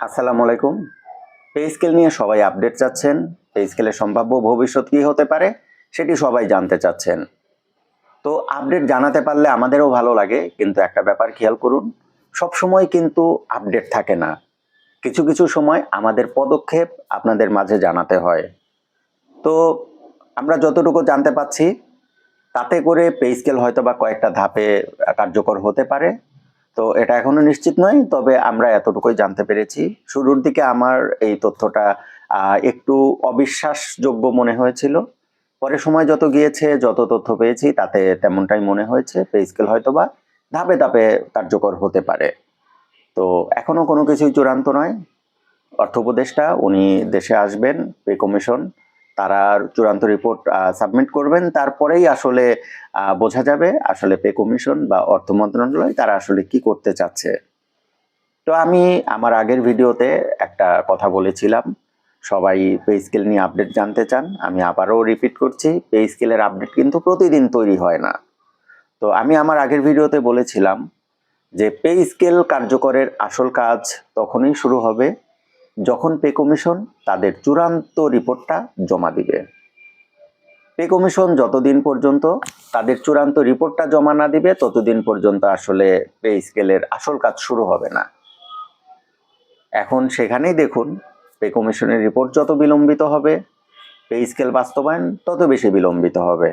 আসসালামু আলাইকুম। Pay scale নিয়ে সবাই আপডেট চাচ্ছেন। পে স্কেলের সম্ভাব্য ভবিষ্যৎ কী হতে পারে সেটি সবাই জানতে চাচ্ছেন। তো আপডেট জানাতে পারলে আমাদেরও ভালো লাগে, কিন্তু একটা ব্যাপার খেয়াল করুন সব সময় কিন্তু আপডেট থাকে না। কিছু কিছু সময় আমাদের পদক্ষেপ আপনাদের মাঝে জানাতে হয়। তো আমরা যতটুকু জানতে পাচ্ছি, তাতে করে পে স্কেল হয়তো বা কয়েকটা ধাপে কার্যকর হতে পারে। তো এটা এখনও নিশ্চিত নয়, তবে আমরা এতটুকুই জানতে পেরেছি। শুরুর দিকে আমার এই তথ্যটা একটু অবিশ্বাসযোগ্য মনে হয়েছিল। পরে সময় যত গিয়েছে, যত তথ্য পেয়েছি, তাতে তেমনটাই মনে হয়েছে। পে স্কেল হয়তো বা ধাপে ধাপে কার্যকর হতে পারে। তো এখনও কোনো কিছুই চূড়ান্ত নয়। অর্থ উপদেষ্টা, উনি দেশে আসবেন, পে কমিশন। তারা চূড়ান্ত রিপোর্ট সাবমিট করবেন। তারপরেই আসলে বোঝা যাবে আসলে পে কমিশন বা অর্থ মন্ত্রণালয় তারা আসলে কি করতে চাচ্ছে। তো আমি আমার আগের ভিডিওতে একটা কথা বলেছিলাম। সবাই পে স্কেল নিয়ে আপডেট জানতে চান। আমি আবারও রিপিট করছি পে স্কেলের আপডেট কিন্তু প্রতিদিন তৈরি হয় না। তো আমি আমার আগের ভিডিওতে বলেছিলাম যে পে স্কেল কার্যকরের আসল কাজ তখনই শুরু হবে যখন পে কমিশন তাদের চূড়ান্ত রিপোর্টটা জমা দিবে। পে কমিশন যতদিন পর্যন্ত তাদের চূড়ান্ত রিপোর্টটা জমা না দিবে, ততদিন পর্যন্ত আসলে পে স্কেলের আসল কাজ শুরু হবে না। এখন সেখানেই দেখুন, পে কমিশনের রিপোর্ট যত বিলম্বিত হবে, পে স্কেল বাস্তবায়ন তত বেশি বিলম্বিত হবে।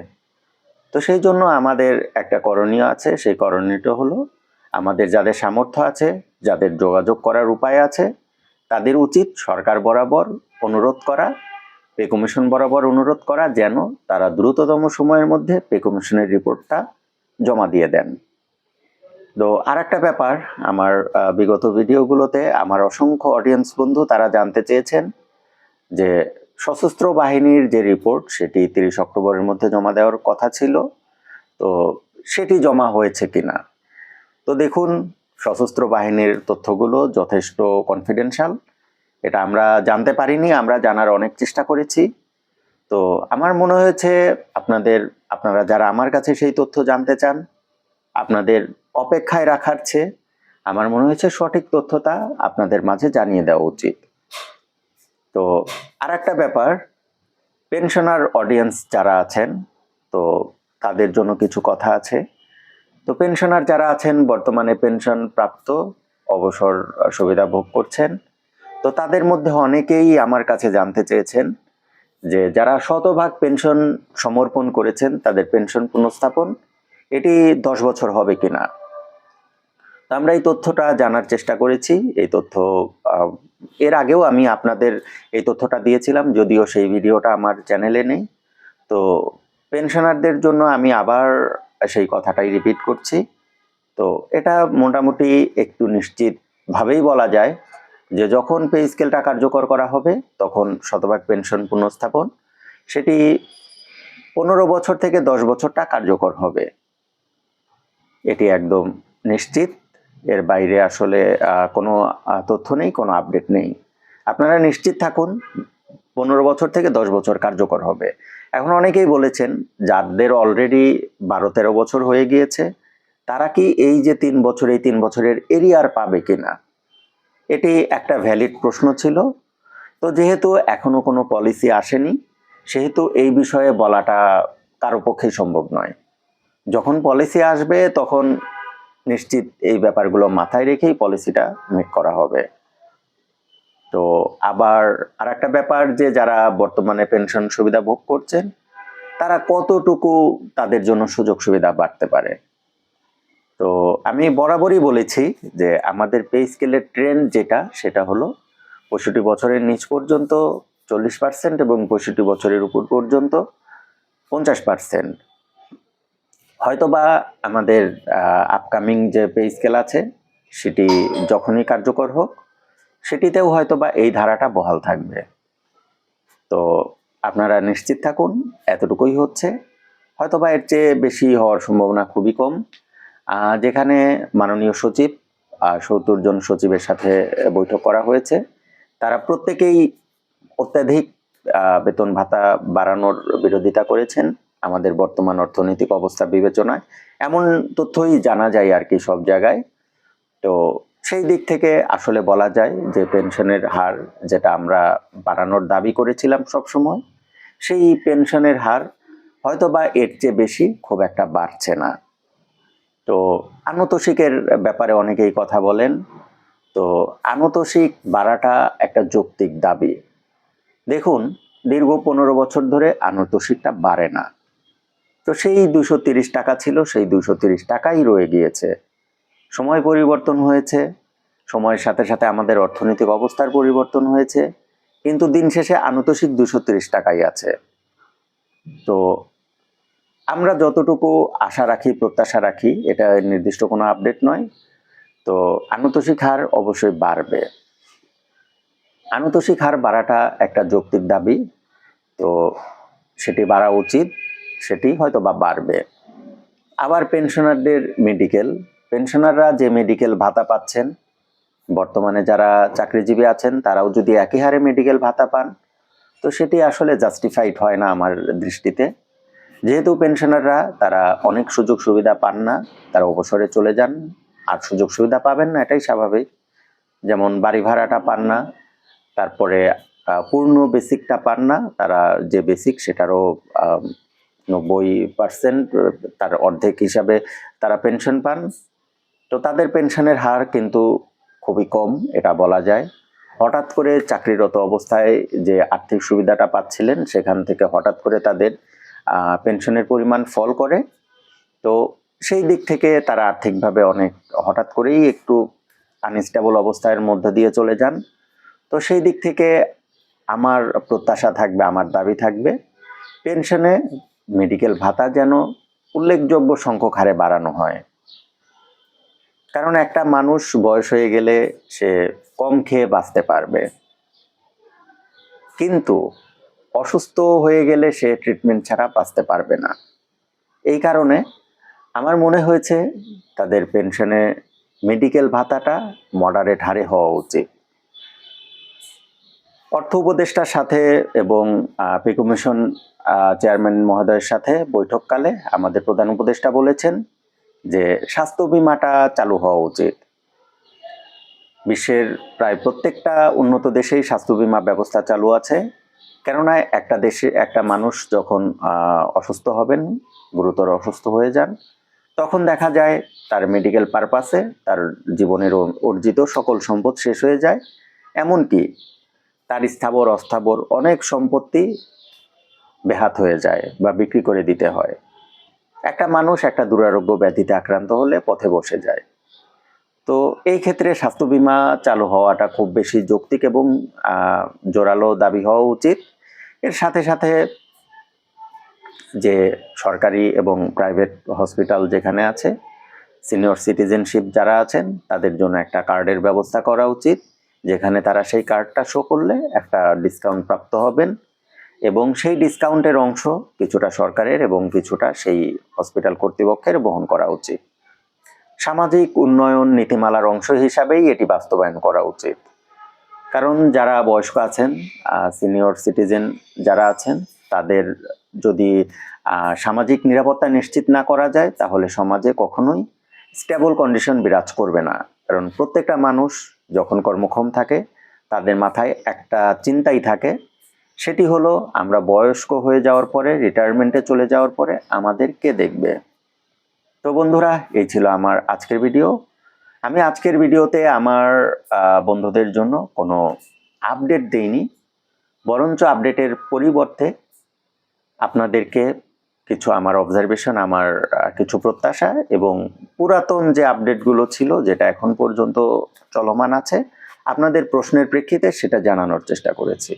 তো সেই জন্য আমাদের একটা করণীয় আছে, সেই করণীয়টা হলো আমাদের যাদের সামর্থ্য আছে, যাদের যোগাযোগ করার উপায় আছে তাদের উচিত সরকার বরাবর অনুরোধ করা, পে কমিশন বরাবর অনুরোধ করা যেন তারা দ্রুততম সময়ের মধ্যে পে কমিশনের রিপোর্টটা জমা দিয়ে দেন। তো আর একটা ব্যাপার, আমার বিগত ভিডিওগুলোতে আমার অসংখ্য অডিয়েন্স বন্ধু তারা জানতে চেয়েছেন যে সশস্ত্র বাহিনীর যে রিপোর্ট, সেটি তিরিশ অক্টোবরের মধ্যে জমা দেওয়ার কথা ছিল। তো সেটি জমা হয়েছে কিনা? তো দেখুন সশস্ত্র বাহিনীর তথ্যগুলো যথেষ্ট কনফিডেন্সিয়াল এটা আমরা জানতে পারিনি, আমরা জানার অনেক চেষ্টা করেছি। তো আমার মনে হয়েছে আপনাদের, আপনারা যারা আমার কাছে সেই তথ্য জানতে চান, আপনাদের অপেক্ষায় রাখার চেয়ে আমার মনে হয়েছে সঠিক তথ্যটা আপনাদের মাঝে জানিয়ে দেওয়া উচিত। তো আর একটা ব্যাপার পেনশনার অডিয়েন্স যারা আছেন, তো তাদের জন্য কিছু কথা আছে। তো পেনশনার যারা আছেন, বর্তমানে পেনশন প্রাপ্ত অবসর সুবিধা ভোগ করছেন, তো তাদের মধ্যে অনেকেই আমার কাছে জানতে চেয়েছেন যে যারা শতভাগ পেনশন সমর্পণ করেছেন, তাদের পেনশন পুনঃস্থাপন, এটি দশ বছর হবে কিনা? তো আমরা এই তথ্যটা জানার চেষ্টা করেছি। এই তথ্য এর আগেও আমি আপনাদের এই তথ্যটা দিয়েছিলাম, যদিও সেই ভিডিওটা আমার চ্যানেলে নেই। তো পেনশনারদের জন্য আমি আবার সেই কথাটাই রিপিট করছি। তো এটা মোটামুটি একটু নিশ্চিতভাবেই বলা যায় যে যখন পে স্কেলটা কার্যকর করা হবে, তখন শতভাগ পেনশন পুনঃস্থাপন। সেটি পনেরো বছর থেকে দশ বছরটা কার্যকর হবে। এটি একদম নিশ্চিত। এর বাইরে আসলে কোনো তথ্য নেই, কোনো আপডেট নেই। আপনারা নিশ্চিত থাকুন, পনেরো বছর থেকে দশ বছর কার্যকর হবে। এখন অনেকেই বলেছেন, যাদের অলরেডি বারো তেরো বছর হয়ে গিয়েছে, তারা কি এই যে তিন বছর, এই তিন বছরের এরিয়ার পাবে কিনা? এটি একটা ভ্যালিড প্রশ্ন ছিল। তো যেহেতু এখনও কোনো পলিসি আসেনি, সেহেতু এই বিষয়ে বলাটা কারও পক্ষেই সম্ভব নয়। যখন পলিসি আসবে, তখন নিশ্চিত এই ব্যাপারগুলো মাথায় রেখেই পলিসিটা মেক করা হবে। তো আবার আর একটা ব্যাপার যে যারা বর্তমানে পেনশন সুবিধা ভোগ করছেন, তারা কতটুকু তাদের জন্য সুযোগ সুবিধা বাড়তে পারে? তো আমি বরাবরই বলেছি যে আমাদের পে স্কেলের ট্রেন্ড যেটা, সেটা হলো পঁয়ষট্টি বছরের নিচ পর্যন্ত চল্লিশ পার্সেন্ট এবং পঁয়ষট্টি বছরের উপর পর্যন্ত পঞ্চাশ পার্সেন্ট। হয়তোবা আমাদের আপকামিং যে পে স্কেল আছে, সেটি যখনই কার্যকর হোক সেটিতেও হয়তো বা এই ধারাটা বহাল থাকবে। তো আপনারা নিশ্চিত থাকুন, এতটুকুই হচ্ছে। হয়তোবা এর চেয়ে বেশি হওয়ার সম্ভাবনা খুবই কম। যেখানে মাননীয় সচিব সত্তর জন সচিবের সাথে বৈঠক করা হয়েছে, তারা প্রত্যেকেই অত্যাধিক বেতন ভাতা বাড়ানোর বিরোধিতা করেছেন আমাদের বর্তমান অর্থনৈতিক অবস্থা বিবেচনায়। এমন তথ্যই জানা যায় আর কি সব জায়গায়। তো সেই দিক থেকে আসলে বলা যায় যে পেনশনের হার যেটা আমরা বাড়ানোর দাবি করেছিলাম সব সময় সেই পেনশনের হার হয়তো বা এর চেয়ে বেশি খুব একটা বাড়ছে না। তো আনতোষিকের ব্যাপারে অনেকেই কথা বলেন, তো আনতোষিক বাড়াটা একটা যৌক্তিক দাবি। দেখুন, দীর্ঘ পনেরো বছর ধরে আনতোষিকটা বাড়ে না। তো সেই দুশো টাকা ছিল, সেই দুশো টাকাই রয়ে গিয়েছে। সময় পরিবর্তন হয়েছে সময়ের সাথে সাথে আমাদের অর্থনৈতিক অবস্থার পরিবর্তন হয়েছে, কিন্তু দিন শেষে আনতোষিক দুশো তিরিশ টাকাই আছে। তো আমরা যতটুকু আশা রাখি, প্রত্যাশা রাখি, এটা নির্দিষ্ট কোনো আপডেট নয়। তো আনুতোষিক হার অবশ্যই বাড়বে। আনুতোষিক হার বাড়াটা একটা যৌক্তিক দাবি। তো সেটি বাড়া উচিত, সেটি হয়তো বা বাড়বে। আবার পেনশনারদের মেডিকেল পেনশনাররা যে মেডিকেল ভাতা পাচ্ছেন বর্তমানে যারা চাকরিজীবী আছেন, তারাও যদি একই হারে মেডিকেল ভাতা পান, তো সেটি আসলে জাস্টিফাইড হয় না আমার দৃষ্টিতে। যেহেতু পেনশনাররা তারা অনেক সুযোগ সুবিধা পান না, তারা অবসরে চলে যান, আর সুযোগ সুবিধা পাবেন না, এটাই স্বাভাবিক। যেমন বাড়ি ভাড়াটা পান না, তারপরে পূর্ণ বেসিকটা পান না, তারা যে বেসিক সেটারও নব্বই পার্সেন্ট তার অর্ধেক হিসাবে তারা পেনশন পান। তো তাদের পেনশনের হার কিন্তু খুবই কম, এটা বলা যায়। হঠাৎ করে চাকরিরত অবস্থায় যে আর্থিক সুবিধাটা পাচ্ছিলেন, সেখান থেকে হঠাৎ করে তাদের পেনশনের পরিমাণ ফল করে। তো সেই দিক থেকে তারা আর্থিকভাবে অনেক, হঠাৎ করেই একটু আনস্টেবল অবস্থার মধ্য দিয়ে চলে যান। তো সেই দিক থেকে আমার প্রত্যাশা থাকবে, আমার দাবি থাকবে, পেনশনে মেডিকেল ভাতা যেন উল্লেখযোগ্য সংখ্যক হারে বাড়ানো হয়। কারণ একটা মানুষ বয়স হয়ে গেলে সে কম খেয়ে বাঁচতে পারবে। কিন্তু অসুস্থ হয়ে গেলে সে ট্রিটমেন্ট ছাড়া বাঁচতে পারবে না। এই কারণে আমার মনে হয়েছে তাদের পেনশনে মেডিকেল ভাতাটা মডারেট হারে হওয়া উচিত। অর্থ উপদেষ্টার সাথে এবং পে কমিশন চেয়ারম্যান মহোদয়ের সাথে বৈঠককালে আমাদের প্রধান উপদেষ্টা বলেছেন যে স্বাস্থ্য বিমাটা চালু হওয়া উচিত। বিশ্বের প্রায় প্রত্যেকটা উন্নত দেশেই স্বাস্থ্য বিমা ব্যবস্থা চালু আছে। কেননা একটা দেশে একটা মানুষ যখন অসুস্থ হবেন, গুরুতর অসুস্থ হয়ে যান, তখন দেখা যায় তার মেডিকেল পারপাসে তার জীবনের অর্জিত সকল সম্পদ শেষ হয়ে যায়। এমনকি তার স্থাবর অস্থাবর অনেক সম্পত্তি বেহাত হয়ে যায় বা বিক্রি করে দিতে হয়। একটা মানুষ একটা দুরারোগ্য ব্যাধিতে আক্রান্ত হলে পথে বসে যায়। তো এই ক্ষেত্রে স্বাস্থ্য বীমা চালু হওয়াটা খুব বেশি যৌক্তিক এবং জোরালো দাবি হওয়া উচিত। এর সাথে সাথে যে সরকারি এবং প্রাইভেট হসপিটাল যেখানে আছে, সিনিয়র সিটিজেনশিপ যারা আছেন, তাদের জন্য একটা কার্ডের ব্যবস্থা করা উচিত। যেখানে তারা সেই কার্ডটা শো করলে একটা ডিসকাউন্ট প্রাপ্ত হবেন। এবং সেই ডিসকাউন্টের অংশ কিছুটা সরকারের এবং কিছুটা সেই হসপিটাল কর্তৃপক্ষের বহন করা উচিত। সামাজিক উন্নয়ন নীতিমালার অংশ হিসাবেই এটি বাস্তবায়ন করা উচিত। কারণ যারা বয়স্ক আছেন সিনিয়র সিটিজেন যারা আছেন, তাদের যদি সামাজিক নিরাপত্তা নিশ্চিত না করা যায়, তাহলে সমাজে কখনোই স্টেবল কন্ডিশন বিরাজ করবে না। কারণ প্রত্যেকটা মানুষ যখন কর্মক্ষম থাকে, তাদের মাথায় একটা চিন্তাই থাকে সেটি হলো, আমরা বয়স্ক হয়ে যাওয়ার পরে রিটায়ারমেন্টে চলে যাওয়ার পরে আমাদের কে দেখবে। তো বন্ধুরা, এই ছিল আমার আজকের ভিডিও আমি আজকের ভিডিওতে আমার বন্ধুদের জন্য কোনো আপডেট দেইনি, বরঞ্চ আপডেটের পরিবর্তে আপনাদেরকে কিছু আমার অবজারভেশন আমার কিছু প্রত্যাশা এবং পুরাতন যে আপডেটগুলো ছিল, যেটা এখন পর্যন্ত চলমান আছে, আপনাদের প্রশ্নের প্রেক্ষিতে সেটা জানানোর চেষ্টা করেছি।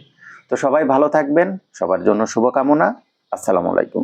তো সবাই ভালো থাকবেন সবার জন্য শুভকামনা আসসালামু আলাইকুম।